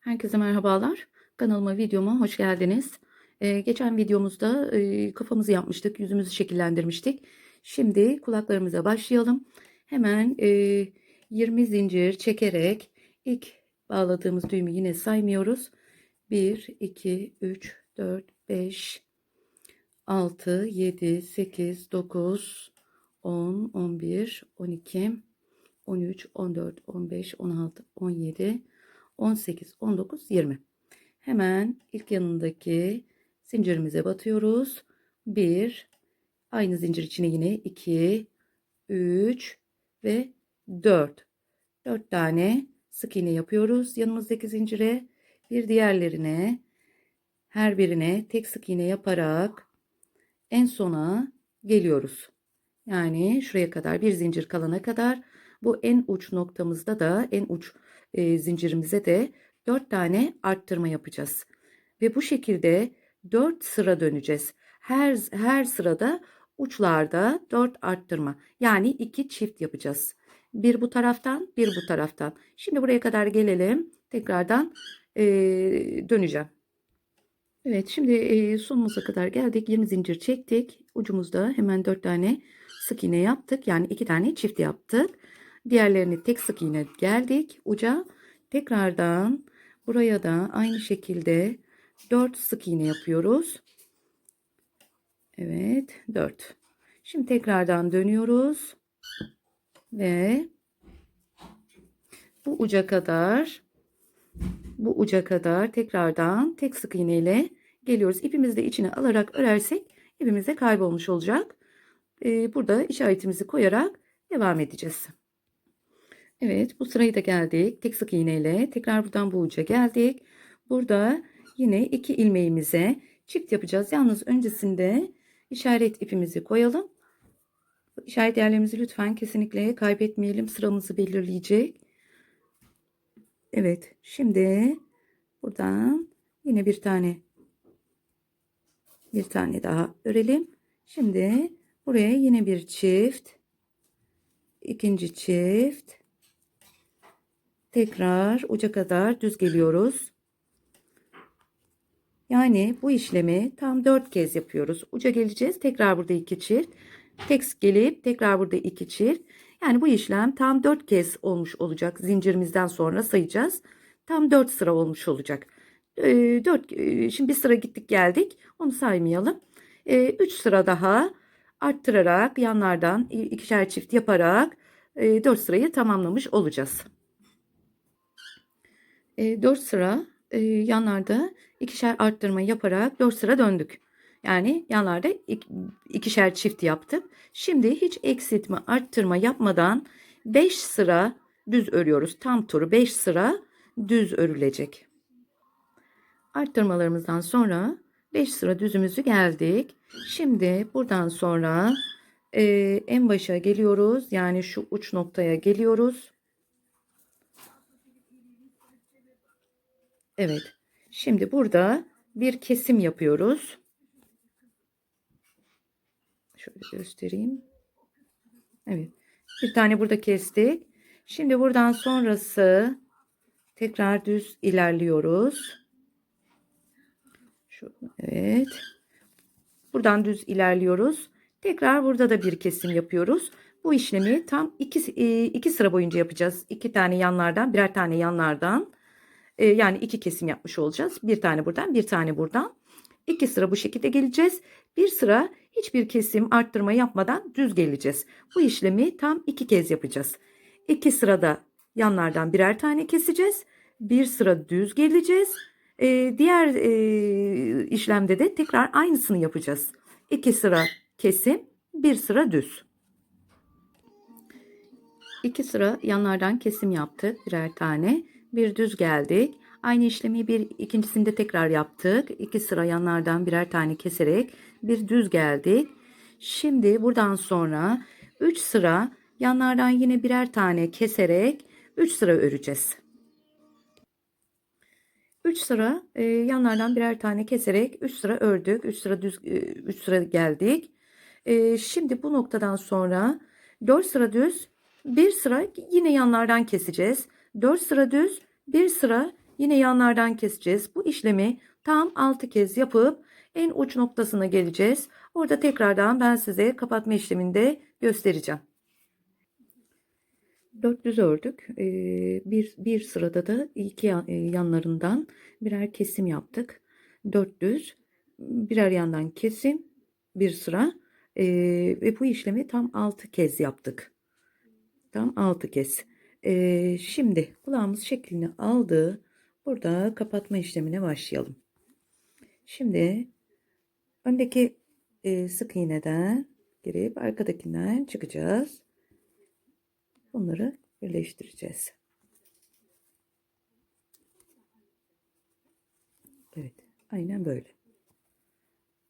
Herkese merhabalar. Kanalıma, videoma hoş geldiniz. Ee, geçen videomuzda e, kafamızı yapmıştık, yüzümüzü şekillendirmiştik. Şimdi kulaklarımıza başlayalım. Hemen e, 20 zincir çekerek ilk bağladığımız düğümü yine saymıyoruz. 1, 2, 3, 4, 5, 6, 7, 8, 9, 10, 11, 12, 13, 14, 15, 16, 17, 18, 19, 20. Hemen ilk yanındaki zincirimize batıyoruz. 1, aynı zincir içine yine 2, 3 ve 4. 4 tane sık iğne yapıyoruz yanımızdaki zincire. Bir diğerlerine her birine tek sık iğne yaparak en sona geliyoruz. Yani şuraya kadar bir zincir kalana kadar bu en uç noktamızda da en uç e, zincirimize de 4 tane arttırma yapacağız. Ve bu şekilde 4 sıra döneceğiz. Her her sırada uçlarda 4 arttırma. Yani 2 çift yapacağız. Bir bu taraftan, bir bu taraftan. Şimdi buraya kadar gelelim. Tekrardan e, döneceğim. Evet, şimdi e, sonumuza kadar geldik. 20 zincir çektik. Ucumuzda hemen 4 tane sık iğne yaptık. Yani 2 tane çift yaptık. Diğerlerini tek sık iğne geldik uca. Tekrardan buraya da aynı şekilde 4 sık iğne yapıyoruz. Evet 4. Şimdi tekrardan dönüyoruz. Ve bu uca kadar bu uca kadar tekrardan tek sık iğne ile geliyoruz. İpimizi de içine alarak örersek ipimiz de kaybolmuş olacak. Ee, burada işaretimizi koyarak devam edeceğiz. Evet bu sırayı da geldik. Tek sık iğne ile tekrar buradan bu uca geldik. Burada yine iki ilmeğimize çift yapacağız. Yalnız öncesinde işaret ipimizi koyalım. İşaret yerlerimizi lütfen kesinlikle kaybetmeyelim. Sıramızı belirleyecek. Evet şimdi buradan yine bir tane bir tane daha örelim. Şimdi buraya yine bir çift ikinci çift tekrar uca kadar düz geliyoruz. Yani bu işlemi tam 4 kez yapıyoruz. Uca geleceğiz. Tekrar burada 2 çift. Tek gelip tekrar burada 2 çift. Yani bu işlem tam 4 kez olmuş olacak. Zincirimizden sonra sayacağız. Tam 4 sıra olmuş olacak. 4 şimdi bir sıra gittik geldik. Onu saymayalım. 3 sıra daha arttırarak yanlardan ikişer çift yaparak 4 sırayı tamamlamış olacağız. 4 sıra yanlarda ikişer arttırma yaparak 4 sıra döndük. Yani yanlarda ikişer çift yaptık. Şimdi hiç eksiltme arttırma yapmadan 5 sıra düz örüyoruz. Tam turu 5 sıra düz örülecek. Arttırmalarımızdan sonra 5 sıra düzümüzü geldik. Şimdi buradan sonra e, en başa geliyoruz. Yani şu uç noktaya geliyoruz. Evet. Şimdi burada bir kesim yapıyoruz. Şöyle göstereyim. Evet. Bir tane burada kestik. Şimdi buradan sonrası tekrar düz ilerliyoruz. Şu, evet. Buradan düz ilerliyoruz. Tekrar burada da bir kesim yapıyoruz. Bu işlemi tam iki, e, iki sıra boyunca yapacağız. İki tane yanlardan, birer tane yanlardan. E, yani iki kesim yapmış olacağız. Bir tane buradan, bir tane buradan. İki sıra bu şekilde geleceğiz. Bir sıra hiçbir kesim arttırma yapmadan düz geleceğiz. Bu işlemi tam iki kez yapacağız. İki sırada yanlardan birer tane keseceğiz. Bir sıra düz geleceğiz. Ee, diğer e, işlemde de tekrar aynısını yapacağız. İki sıra kesim, bir sıra düz. İki sıra yanlardan kesim yaptık birer tane. Bir düz geldik. Aynı işlemi bir ikincisinde tekrar yaptık. İki sıra yanlardan birer tane keserek bir düz geldik. Şimdi buradan sonra 3 sıra yanlardan yine birer tane keserek 3 sıra öreceğiz. 3 sıra e, yanlardan birer tane keserek 3 sıra ördük. 3 sıra düz 3 e, sıra geldik. E, şimdi bu noktadan sonra 4 sıra düz, bir sıra yine yanlardan keseceğiz. 4 sıra düz, bir sıra Yine yanlardan keseceğiz. Bu işlemi tam 6 kez yapıp en uç noktasına geleceğiz. Orada tekrardan ben size kapatma işleminde göstereceğim. 400 ördük. Ee, bir, bir sırada da iki e, yanlarından birer kesim yaptık. 400 birer yandan kesim bir sıra Ee, ve bu işlemi tam 6 kez yaptık. Tam 6 kez. Ee, şimdi kulağımız şeklini aldı. Burada kapatma işlemine başlayalım. Şimdi öndeki e, sık iğneden girip arkadakinden çıkacağız. Bunları birleştireceğiz. Evet, aynen böyle.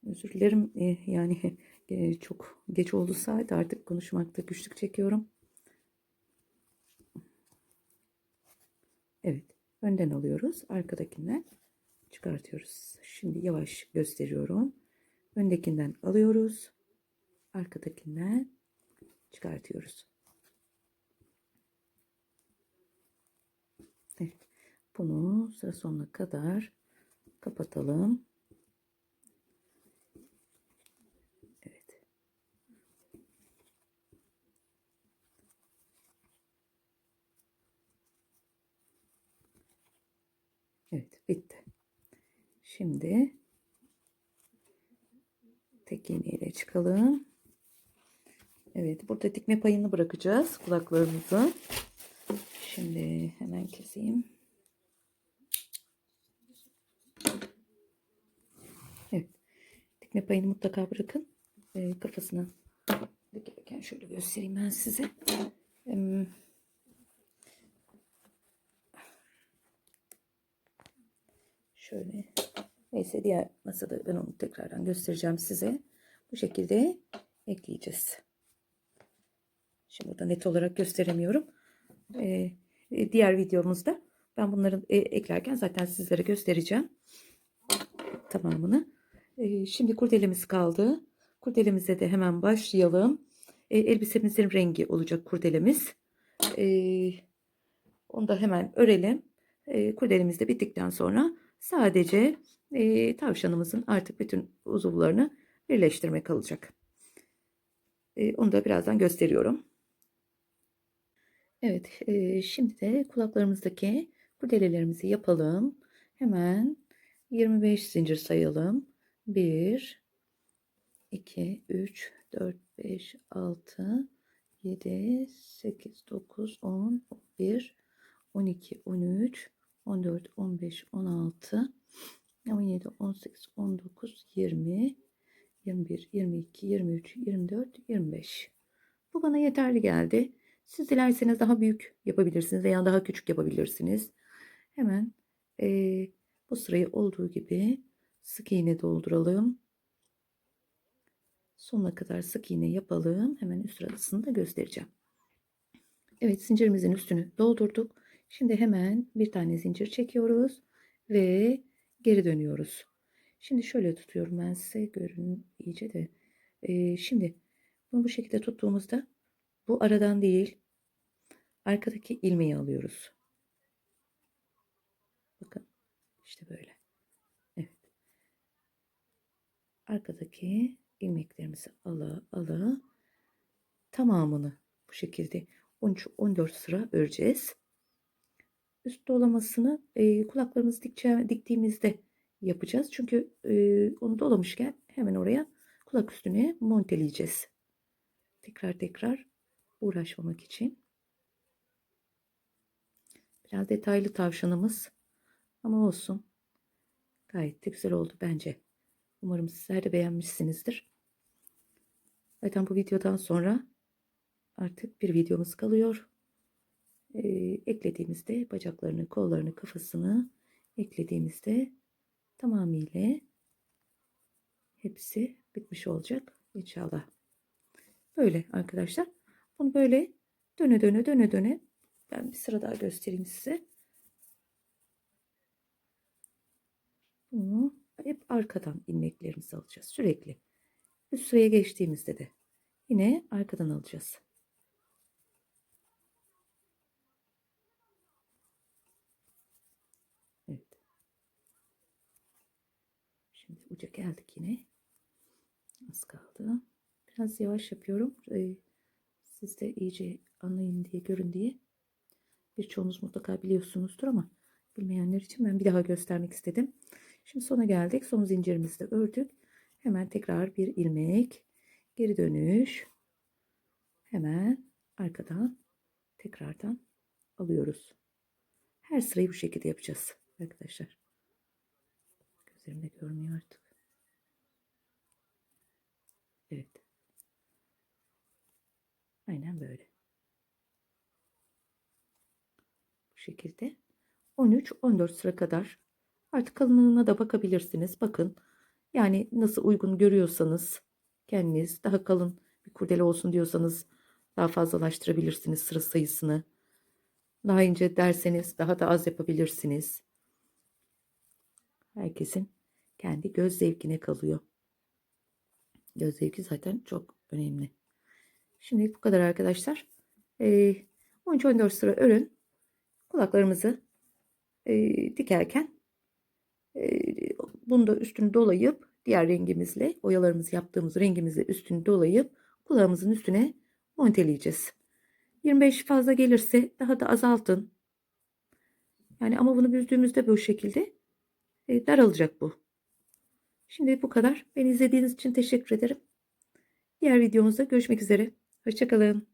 Özür dilerim. e, yani e, çok geç oldu saat artık konuşmakta güçlük çekiyorum. Evet, önden alıyoruz, arkadakinden çıkartıyoruz. Şimdi yavaş gösteriyorum. Öndekinden alıyoruz, arkadakinden çıkartıyoruz. Evet, bunu sıra sonuna kadar kapatalım. Evet. Evet, bitti. Şimdi tek iğneyle çıkalım. Evet, burada dikme payını bırakacağız kulaklarımızı. Şimdi hemen keseyim. Evet. Dikme payını mutlaka bırakın. Ee, kafasına dikerken şöyle göstereyim ben size. Em, Şöyle. Neyse diğer masada ben onu tekrardan göstereceğim size. Bu şekilde ekleyeceğiz. Şimdi burada net olarak gösteremiyorum. Ee, e, diğer videomuzda ben bunları e, eklerken zaten sizlere göstereceğim. Tamamını. Ee, şimdi kurdelemiz kaldı. Kurdelemize de hemen başlayalım. Ee, elbisemizin rengi olacak kurdelemiz. Ee, onu da hemen örelim. Ee, kurdelemiz de bittikten sonra sadece e, tavşanımızın artık bütün uzuvlarını birleştirmek kalacak. Ee, onu da birazdan gösteriyorum. Evet, e, şimdi de kulaklarımızdaki kurdelelerimizi yapalım. Hemen 25 zincir sayalım. 1, 2, 3, 4, 5, 6, 7, 8, 9, 10, 11, 12, 13, 14, 15, 16, 17, 18, 19, 20, 21, 22, 23, 24, 25. Bu bana yeterli geldi. Siz dilerseniz daha büyük yapabilirsiniz veya daha küçük yapabilirsiniz. Hemen e, bu sırayı olduğu gibi sık iğne dolduralım. Sonuna kadar sık iğne yapalım. Hemen üst sırasını da göstereceğim. Evet zincirimizin üstünü doldurduk. Şimdi hemen bir tane zincir çekiyoruz ve geri dönüyoruz. Şimdi şöyle tutuyorum ben size görün iyice de. Ee, şimdi bunu bu şekilde tuttuğumuzda bu aradan değil arkadaki ilmeği alıyoruz. Bakın işte böyle. Evet. Arkadaki ilmeklerimizi ala ala tamamını bu şekilde 13-14 sıra öreceğiz. Üst dolamasını e, kulaklarımızı dikçe, diktiğimizde yapacağız. Çünkü e, onu dolamışken hemen oraya kulak üstüne monteleyeceğiz. Tekrar tekrar uğraşmamak için. Biraz detaylı tavşanımız ama olsun. Gayet de güzel oldu bence. Umarım sizler de beğenmişsinizdir. Zaten bu videodan sonra artık bir videomuz kalıyor. Ee, eklediğimizde bacaklarını, kollarını, kafasını eklediğimizde tamamıyla hepsi bitmiş olacak inşallah. Böyle arkadaşlar. Bunu böyle döne döne döne döne ben bir sıra daha göstereyim size. Bunu hep arkadan ilmeklerimizi alacağız sürekli. Üst sıraya geçtiğimizde de yine arkadan alacağız. Uca geldik yine. Az kaldı. Biraz yavaş yapıyorum. Ee, siz de iyice anlayın diye, görün diye. Birçoğunuz mutlaka biliyorsunuzdur ama bilmeyenler için ben bir daha göstermek istedim. Şimdi sona geldik. Son zincirimizi de ördük. Hemen tekrar bir ilmek. Geri dönüş. Hemen arkadan tekrardan alıyoruz. Her sırayı bu şekilde yapacağız arkadaşlar. Gözlerimde görmüyor artık. Evet. Aynen böyle. Bu şekilde 13-14 sıra kadar artık kalınlığına da bakabilirsiniz. Bakın yani nasıl uygun görüyorsanız kendiniz daha kalın bir kurdele olsun diyorsanız daha fazlalaştırabilirsiniz sıra sayısını. Daha ince derseniz daha da az yapabilirsiniz. Herkesin kendi göz zevkine kalıyor. Göz zevki zaten çok önemli. Şimdi bu kadar arkadaşlar. Ee, 13-14 sıra örün. Kulaklarımızı e, dikerken e, bunu da üstünü dolayıp diğer rengimizle oyalarımızı yaptığımız rengimizle üstünü dolayıp kulağımızın üstüne monteleyeceğiz. 25 fazla gelirse daha da azaltın. Yani ama bunu büzdüğümüzde bu şekilde e, daralacak bu. Şimdi bu kadar. Beni izlediğiniz için teşekkür ederim. Diğer videomuzda görüşmek üzere. Hoşçakalın.